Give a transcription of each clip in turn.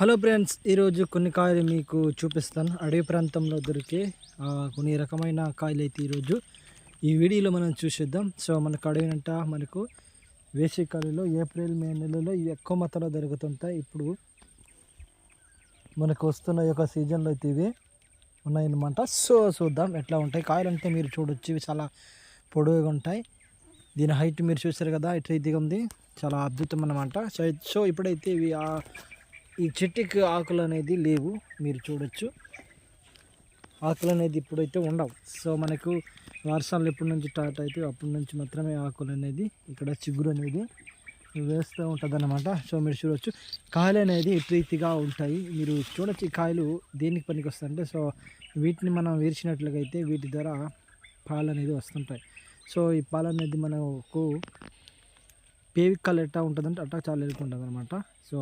Hello friends ఈరోజు కొన్ని కాయలు మీకు చూపిస్తాను. అడవి ప్రాంతంలో దొరికే కొన్ని రకమైన కాయలు అయితే ఈరోజు ఈ వీడియోలో మనం చూసేద్దాం. సో మనకు అడవినంట మనకు వేసవికాలంలో ఏప్రిల్ మే నెలలో ఇవి ఎక్కువ మొత్తంలో దొరుకుతుంటాయి. ఇప్పుడు మనకు వస్తున్న ఈ యొక్క సీజన్లో అయితే ఇవి ఉన్నాయన్నమాట. సో చూద్దాం ఎట్లా ఉంటాయి. కాయలు అంటే మీరు చూడొచ్చు ఇవి చాలా పొడవుగా ఉంటాయి. దీని హైట్ మీరు చూసారు కదా ఇట్లా ఇదిగా ఉంది. చాలా అద్భుతం అన్నమాట. సో సో ఇప్పుడైతే ఇవి ఈ చెట్టుకి ఆకులు అనేది లేవు మీరు చూడొచ్చు. ఆకులు అనేది ఇప్పుడైతే ఉండవు. సో మనకు వర్షాలు ఎప్పటి నుంచి స్టార్ట్ అయితే అప్పటి నుంచి మాత్రమే ఆకులు అనేది ఇక్కడ చిగురు అనేది వేస్తూ ఉంటుంది సో మీరు చూడొచ్చు. కాయలు అనేది ప్రీతిగా ఉంటాయి. మీరు చూడొచ్చు ఈ కాయలు దేనికి పనికి వస్తాయంటే సో వీటిని మనం వీర్చినట్లుగా అయితే వీటి ద్వారా పాలు అనేది వస్తుంటాయి. సో ఈ పాలు అనేది మనకు పేవిక్కలు ఎట్టా ఉంటుందంటే అట్టా చాలా ఎక్కువ అనమాట సో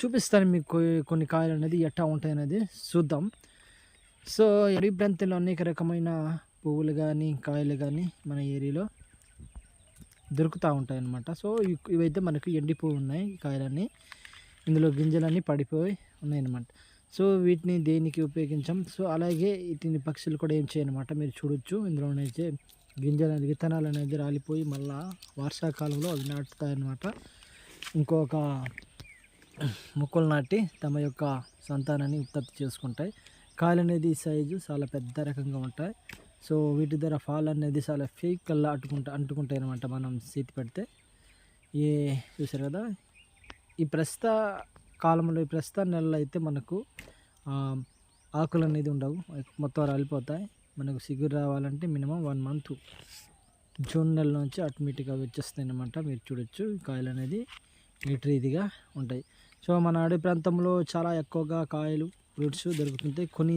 చూపిస్తాను మీకు కొన్ని కాయలు అనేది ఎట్టా ఉంటాయి అనేది చూద్దాం. సో అడవి ప్రాంతంలో అనేక రకమైన పువ్వులు కానీ కాయలు కానీ మన ఏరియాలో దొరుకుతూ ఉంటాయి అన్నమాట. సో ఇవైతే మనకు ఎండిపోయి ఉన్నాయి కాయలన్నీ. ఇందులో గింజలన్నీ పడిపోయి ఉన్నాయన్నమాట సో వీటిని దేనికి ఉపయోగించాం? సో అలాగే వీటిని పక్షులు కూడా ఏం చేయనమాట మీరు చూడొచ్చు. ఇందులోనైతే గింజలు అనేది విత్తనాలు అనేది రాలిపోయి మళ్ళా వర్షాకాలంలో అవి నాటుతాయన్నమాట ఇంకొక మొక్కలు నాటి తమ యొక్క సంతానాన్ని ఉత్పత్తి చేసుకుంటాయి. కాయలు అనేది సైజు చాలా పెద్ద రకంగా ఉంటాయి. సో వీటి ధర ఫాల్ అనేది చాలా ఫేక్ కల్లా అట్టుకుంటా అంటుకుంటాయి అనమాట మనం సీతి పెడితే. ఏ చూసారు కదా? ఈ ప్రస్తుత కాలంలో ఈ ప్రస్తుత నెలలో అయితే మనకు ఆకులు అనేది ఉండవు. మొత్తం రాలిపోతాయి. మనకు సిగురు రావాలంటే మినిమం వన్ మంత్. జూన్ నెల నుంచి ఆటోమేటిక్గా వచ్చేస్తాయి అనమాట మీరు చూడొచ్చు. కాయలు అనేది లీటర్ ఇదిగా ఉంటాయి. సో మన అడవి ప్రాంతంలో చాలా ఎక్కువగా కాయలు ఫ్రూట్స్ దొరుకుతుంటాయి కొన్ని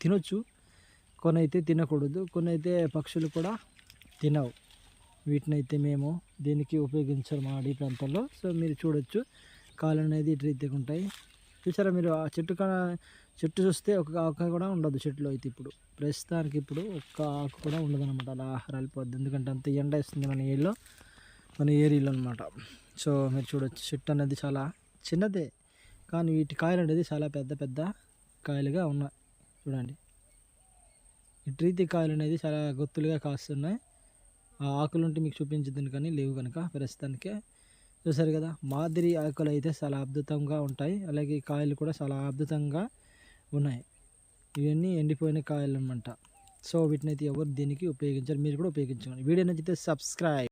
తినొచ్చు. కొన్ని అయితే తినకూడదు. కొన్ని అయితే పక్షులు కూడా తినవు. వీటిని అయితే మేము దీనికి ఉపయోగించారు మా అడవి ప్రాంతంలో. సో మీరు చూడొచ్చు కాయలు అనేది ఇటు రీతిగా ఉంటాయి. చూసారా మీరు? ఆ చెట్టు చెట్టు చూస్తే ఒక ఆకు కూడా ఉండదు చెట్టులో అయితే ఇప్పుడు. ప్రస్తుతానికి ఇప్పుడు ఒక్క ఆకు కూడా ఉండదు అనమాట అలా రాలిపోద్ది. ఎందుకంటే అంత ఎండ వేస్తుంది మన ఏరియాలో మన ఏరియాలో అనమాట సో మీరు చూడొచ్చు. చెట్టు అనేది చాలా చిన్నదే. కానీ వీటి కాయలు అనేది చాలా పెద్ద పెద్ద కాయలుగా ఉన్నాయి. చూడండి. ఈ రీతి కాయలు అనేది చాలా గొత్తులుగా కాస్తున్నాయి. ఆ ఆకులు ఉంటే మీకు చూపించదని కానీ లేవు కనుక ప్రస్తుతానికే. చూసారు కదా మాదిరి ఆకులు అయితే చాలా అద్భుతంగా ఉంటాయి. అలాగే కాయలు కూడా చాలా అద్భుతంగా ఉన్నాయి. ఇవన్నీ ఎండిపోయిన కాయలు అనమాట సో వీటిని అయితే ఎవరు దీనికి ఉపయోగించారు మీరు కూడా ఉపయోగించుకోండి. వీడియో నచ్చితే సబ్స్క్రైబ్.